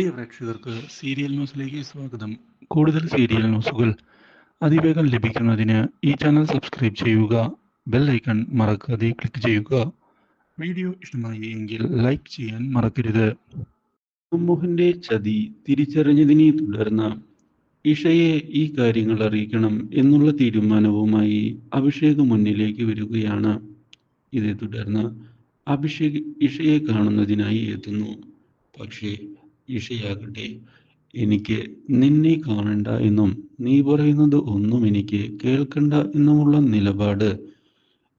പ്രിയ പ്രേക്ഷകർക്ക് സീരിയൽ ന്യൂസിലേക്ക് സ്വാഗതം. കൂടുതൽ സീരിയൽ ന്യൂസുകൾ അതിവേഗം ലഭിക്കുന്നതിന് ഈ ചാനൽ സബ്സ്ക്രൈബ് ചെയ്യുക ബെൽ ഐക്കൺ മറക്കാതെ ക്ലിക്ക് ചെയ്യുക. വീഡിയോ ഇഷ്ടമായി എങ്കിൽ ലൈക്ക് ചെയ്യാൻ മറക്കരുത്. മോഹന്റെ ചതി തിരിച്ചറിഞ്ഞതിനെ തുടർന്ന് ഇഷയെ ഈ കാര്യങ്ങൾ അറിയിക്കണം എന്നുള്ള തീരുമാനവുമായി അഭിഷേക് മുന്നിലേക്ക് വരികയാണ്. ഇതേ തുടർന്ന് അഭിഷേക് ഇഷയെ കാണുന്നതിനായി എത്തുന്നു. പക്ഷേ ഇഷയാകട്ടെ എനിക്ക് നിന്നെ കാണണ്ട എന്നും നീ പറയുന്നത് ഒന്നും എനിക്ക് കേൾക്കണ്ട എന്നുമുള്ള നിലപാട്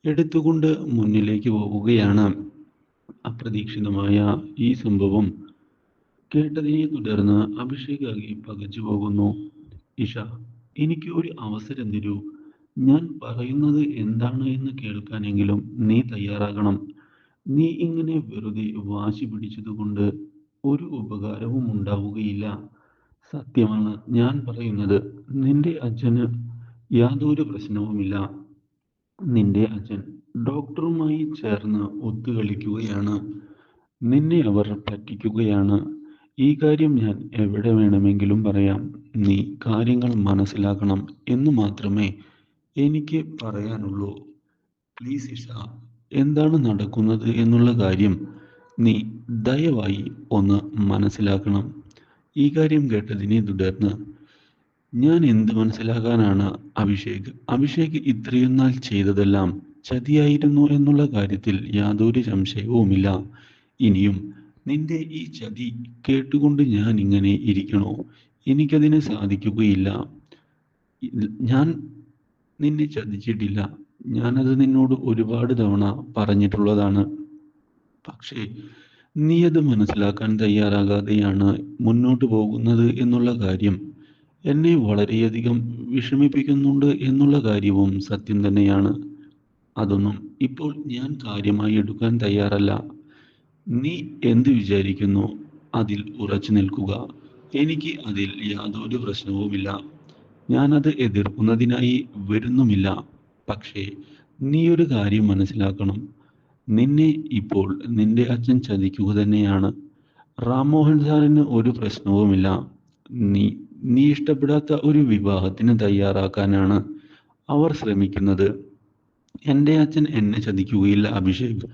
എടുത്തുകൊണ്ട് മുന്നിലേക്ക് പോവുകയാണ് അപ്രതീക്ഷിതമായ ഈ സംഭവം കേട്ടതിനെ തുടർന്ന് അഭിഷേക് ആകെ പകച്ചു പോകുന്നു. ഇഷ എനിക്ക് ഒരു അവസരം തരൂ. ഞാൻ പറയുന്നത് എന്താണ് എന്ന് കേൾക്കാനെങ്കിലും നീ തയ്യാറാകണം. നീ ഇങ്ങനെ വെറുതെ വാശി പിടിച്ചതുകൊണ്ട് ഒരു ഉപകാരവും ഉണ്ടാവുകയില്ല. സത്യമാണ്. ഞാൻ പറയുന്നത് നിന്റെ അച്ഛന് യാതൊരു പ്രശ്നവുമില്ല. നിന്റെ അച്ഛൻ ഡോക്ടറുമായി ചേർന്ന് ഒത്തുകളിക്കുകയാണ്. നിന്നെ അവർ പറ്റിക്കുകയാണ്. ഈ കാര്യം ഞാൻ എവിടെ വേണമെങ്കിലും പറയാം. നീ കാര്യങ്ങൾ മനസ്സിലാക്കണം എന്ന് മാത്രമേ എനിക്ക് പറയാനുള്ളൂ. പ്ലീസ് ഇഷ എന്താണ് നടക്കുന്നത് എന്നുള്ള കാര്യം നീ ദയവായി ഒന്ന് മനസ്സിലാക്കണം. ഈ കാര്യം കേട്ടതിനെ തുടർന്ന് ഞാൻ എന്ത് മനസ്സിലാക്കാനാണ് അഭിഷേക്? അഭിഷേക് ഇത്രയും നാൾ ചെയ്തതെല്ലാം ചതിയായിരുന്നു എന്നുള്ള കാര്യത്തിൽ യാതൊരു സംശയവുമില്ല. ഇനിയും നിന്റെ ഈ ചതി കേട്ടുകൊണ്ട് ഞാൻ ഇങ്ങനെ ഇരിക്കണോ? എനിക്കതിന് സാധിക്കുകയില്ല. ഞാൻ നിന്നെ ചതിച്ചിട്ടില്ല. ഞാനത് നിന്നോട് ഒരുപാട് തവണ പറഞ്ഞിട്ടുള്ളതാണ്. പക്ഷേ നീ അത് മനസ്സിലാക്കാൻ തയ്യാറാകാതെയാണ് മുന്നോട്ട് പോകുന്നത് എന്നുള്ള കാര്യം എന്നെ വളരെയധികം വിഷമിപ്പിക്കുന്നുണ്ട് എന്നുള്ള കാര്യവും സത്യം തന്നെയാണ്. അതൊന്നും ഇപ്പോൾ ഞാൻ കാര്യമായി എടുക്കാൻ തയ്യാറല്ല. നീ എന്ത് വിചാരിക്കുന്നു? അതിൽ ഉറച്ചു നിൽക്കുക. എനിക്ക് അതിൽ യാതൊരു പ്രശ്നവുമില്ല. ഞാനത് എതിർക്കുന്നതിനായി വരുന്നുമില്ല. പക്ഷേ നീ ഒരു കാര്യം മനസ്സിലാക്കണം. നിന്നെ ഇപ്പോൾ നിന്റെ അച്ഛൻ ചതിക്കുക തന്നെയാണ്. റാംമോഹൻ സാറിന് ഒരു പ്രശ്നവുമില്ല. നീ നീ ഇഷ്ടപ്പെടാത്ത ഒരു വിവാഹത്തിന് തയ്യാറാക്കാനാണ് അവർ ശ്രമിക്കുന്നത്. എന്റെ അച്ഛൻ എന്നെ ചതിക്കുകയില്ല അഭിഷേക്.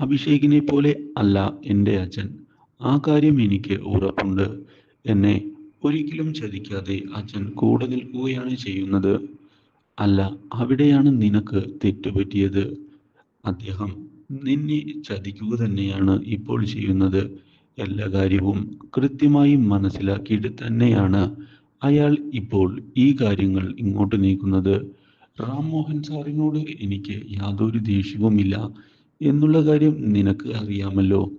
അഭിഷേകിനെ പോലെ അല്ല എന്റെ അച്ഛൻ. ആ കാര്യം എനിക്ക് ഉറപ്പുണ്ട്. എന്നെ ഒരിക്കലും ചതിക്കാതെ അച്ഛൻ കൂടെ നിൽക്കുകയാണ് ചെയ്യുന്നത്. അല്ല അവിടെയാണ് നിനക്ക് തെറ്റുപറ്റിയത്. അദ്ദേഹം നിന്നെ ചതിക്കുക തന്നെയാണ് ഇപ്പോൾ ചെയ്യുന്നത്. എല്ലാ കാര്യവും കൃത്യമായി മനസ്സിലാക്കിയിട്ട് തന്നെയാണ് അയാൾ ഇപ്പോൾ ഈ കാര്യങ്ങൾ ഇങ്ങോട്ട് നീക്കുന്നത്. റാം മോഹൻ സാറിനോട് എനിക്ക് യാതൊരു ദേഷ്യവുമില്ല എന്നുള്ള കാര്യം നിനക്ക് അറിയാമല്ലോ.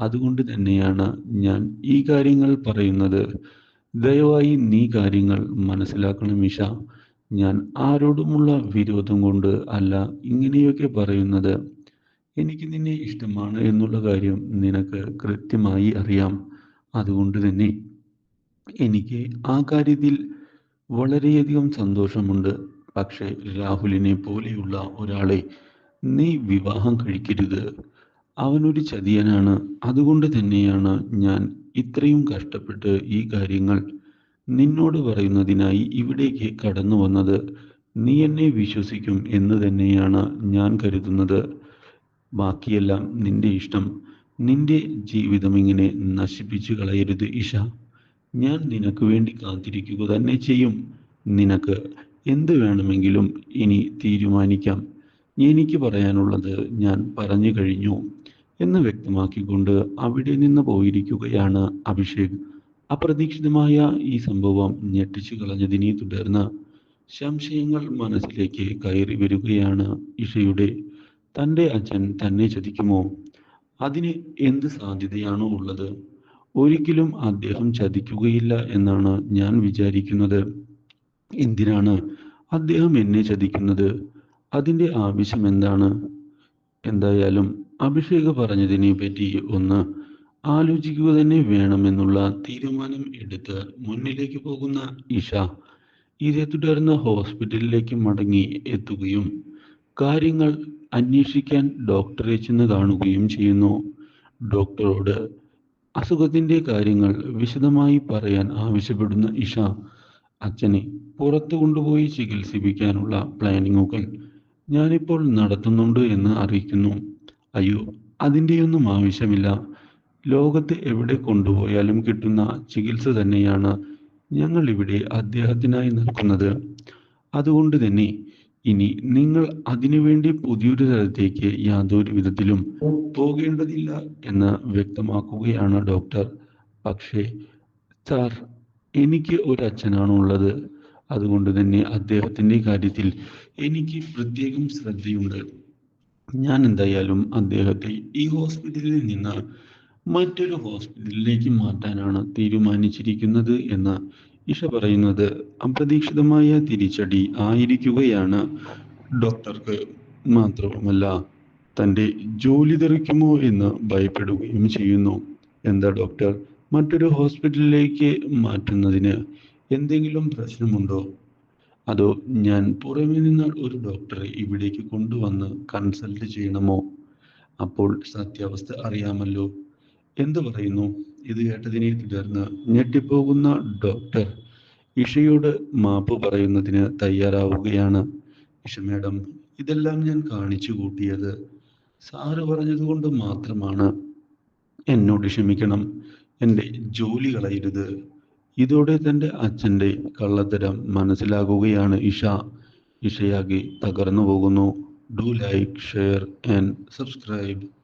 അതുകൊണ്ട് തന്നെയാണ് ഞാൻ ഈ കാര്യങ്ങൾ പറയുന്നത്. ദയവായി നീ കാര്യങ്ങൾ മനസ്സിലാക്കണം മിഷ. ഞാൻ ആരോടുമുള്ള വിരോധം കൊണ്ട് അല്ല ഇങ്ങനെയൊക്കെ പറയുന്നത്. എനിക്ക് നിന്നെ ഇഷ്ടമാണ് എന്നുള്ള കാര്യം നിനക്ക് കൃത്യമായി അറിയാം. അതുകൊണ്ട് തന്നെ എനിക്ക് ആ കാര്യത്തിൽ വളരെയധികം സന്തോഷമുണ്ട്. പക്ഷേ രാഹുലിനെ പോലെയുള്ള ഒരാളെ നീ വിവാഹം കഴിക്കരുത്. അവനൊരു ചതിയനാണ്. അതുകൊണ്ട് തന്നെയാണ് ഞാൻ ഇത്രയും കഷ്ടപ്പെട്ട് ഈ കാര്യങ്ങൾ നിന്നോട് പറയുന്നതിനായി ഇവിടേക്ക് കടന്നു വന്നത് നീ എന്നെ വിശ്വസിക്കും എന്ന് തന്നെയാണ് ഞാൻ കരുതുന്നത്. ബാക്കിയെല്ലാം നിന്റെ ഇഷ്ടം. നിന്റെ ജീവിതം ഇങ്ങനെ നശിപ്പിച്ചു കളയരുത് ഇഷ ഞാൻ നിനക്ക് വേണ്ടി കാത്തിരിക്കുക തന്നെ ചെയ്യും. നിനക്ക് എന്ത് വേണമെങ്കിലും ഇനി തീരുമാനിക്കാം. എനിക്ക് പറയാനുള്ളത് ഞാൻ പറഞ്ഞു കഴിഞ്ഞു എന്ന് വ്യക്തമാക്കിക്കൊണ്ട് അവിടെ നിന്ന് പോയിരിക്കുകയാണ് അഭിഷേക്. അപ്രതീക്ഷിതമായ ഈ സംഭവം ഞെട്ടിച്ചു കളഞ്ഞതിനെ തുടർന്ന് സംശയങ്ങൾ മനസ്സിലേക്ക് കയറി വരികയാണ് ഇഷയുടെ തന്റെ അച്ഛൻ തന്നെ ചതിക്കുമോ? അതിന് എന്ത് സാധ്യതയാണ് ഉള്ളത്? ഒരിക്കലും അദ്ദേഹം ചതിക്കുകയില്ല എന്നാണ് ഞാൻ വിചാരിക്കുന്നത്. എന്തിനാണ് അദ്ദേഹം എന്നെ ചതിക്കുന്നത്? അതിന്റെ ആവശ്യം എന്താണ്? എന്തായാലും അഭിഷേക് പറഞ്ഞതിനെ പറ്റി ഒന്ന് ആലോചിക്കുക തന്നെ വേണമെന്നുള്ള തീരുമാനം എടുത്ത് മുന്നിലേക്ക് പോകുന്ന ഇഷ. ഇതേ തുടർന്ന് ഹോസ്പിറ്റലിലേക്ക് മടങ്ങി എത്തുകയും കാര്യങ്ങൾ അന്വേഷിക്കാൻ ഡോക്ടറെ ചെന്ന് കാണുകയും ചെയ്യുന്നു. ഡോക്ടറോട് അസുഖത്തിന്റെ കാര്യങ്ങൾ വിശദമായി പറയാൻ ആവശ്യപ്പെടുന്ന ഇഷ അച്ഛനെ പുറത്തു കൊണ്ടുപോയി ചികിത്സിപ്പിക്കാനുള്ള പ്ലാനിങ്ങുകൾ ഞാനിപ്പോൾ നടത്തുന്നുണ്ട് എന്ന് അറിയിക്കുന്നു. അയ്യോ അതിന്റെയൊന്നും ആവശ്യമില്ല. ലോകത്ത് എവിടെ കൊണ്ടുപോയാലും കിട്ടുന്ന ചികിത്സ തന്നെയാണ് ഞങ്ങൾ ഇവിടെ അദ്ദേഹത്തിനായി നൽകുന്നത്. അതുകൊണ്ട് തന്നെ ഇനി നിങ്ങൾ അതിനുവേണ്ടി പുതിയൊരു തലത്തേക്ക് യാതൊരു വിധത്തിലും പോകേണ്ടതില്ല എന്ന് വ്യക്തമാക്കുകയാണ് ഡോക്ടർ പക്ഷേ സാർ എനിക്ക് ഒരു അച്ഛനാണുള്ളത് അതുകൊണ്ട് തന്നെ അദ്ദേഹത്തിന്റെ കാര്യത്തിൽ എനിക്ക് പ്രത്യേകം ശ്രദ്ധയുണ്ട്. ഞാൻ എന്തായാലും അദ്ദേഹത്തെ ഈ ഹോസ്പിറ്റലിൽ നിന്ന് മറ്റൊരു ഹോസ്പിറ്റലിലേക്ക് മാറ്റാനാണ് തീരുമാനിച്ചിരിക്കുന്നത് എന്ന് ഇഷ പറയുന്നത് അപ്രതീക്ഷിതമായ തിരിച്ചടി ആയിരിക്കുകയാണ്. ഡോക്ടർക്ക് മാത്രവുമല്ല തന്റെ ജോലി തെറിക്കുമോ എന്ന് ഭയപ്പെടുകയും ചെയ്യുന്നു. എന്താ ഡോക്ടർ? മറ്റൊരു ഹോസ്പിറ്റലിലേക്ക് മാറ്റുന്നതിന് എന്തെങ്കിലും പ്രശ്നമുണ്ടോ? അതോ ഞാൻ പുറമെ നിന്ന് ഒരു ഡോക്ടറെ ഇവിടേക്ക് കൊണ്ടുവന്ന് കൺസൾട്ട് ചെയ്യണമോ? അപ്പോൾ സത്യാവസ്ഥ അറിയാമല്ലോ. എന്തു പറയുന്നു? ഇത് കേട്ടതിനെ തുടർന്ന് ഞെട്ടിപ്പോകുന്ന ഡോക്ടർ ഇഷയോട് മാപ്പ് പറയുന്നതിന് തയ്യാറാവുകയാണ്. ഇഷ മാഡം ഇതെല്ലാം ഞാൻ കാണിച്ചു കൂട്ടിയത് സാറ് പറഞ്ഞതുകൊണ്ട് മാത്രമാണ്. എന്നോട് ക്ഷമിക്കണം. എന്റെ ജോലി കളയരുത്. ഇതോടെ തന്റെ അച്ഛന്റെ കള്ളത്തരം മനസ്സിലാകുകയാണ് ഇഷ. ഇഷയാകെ തകർന്നു പോകുന്നു. Do like share and subscribe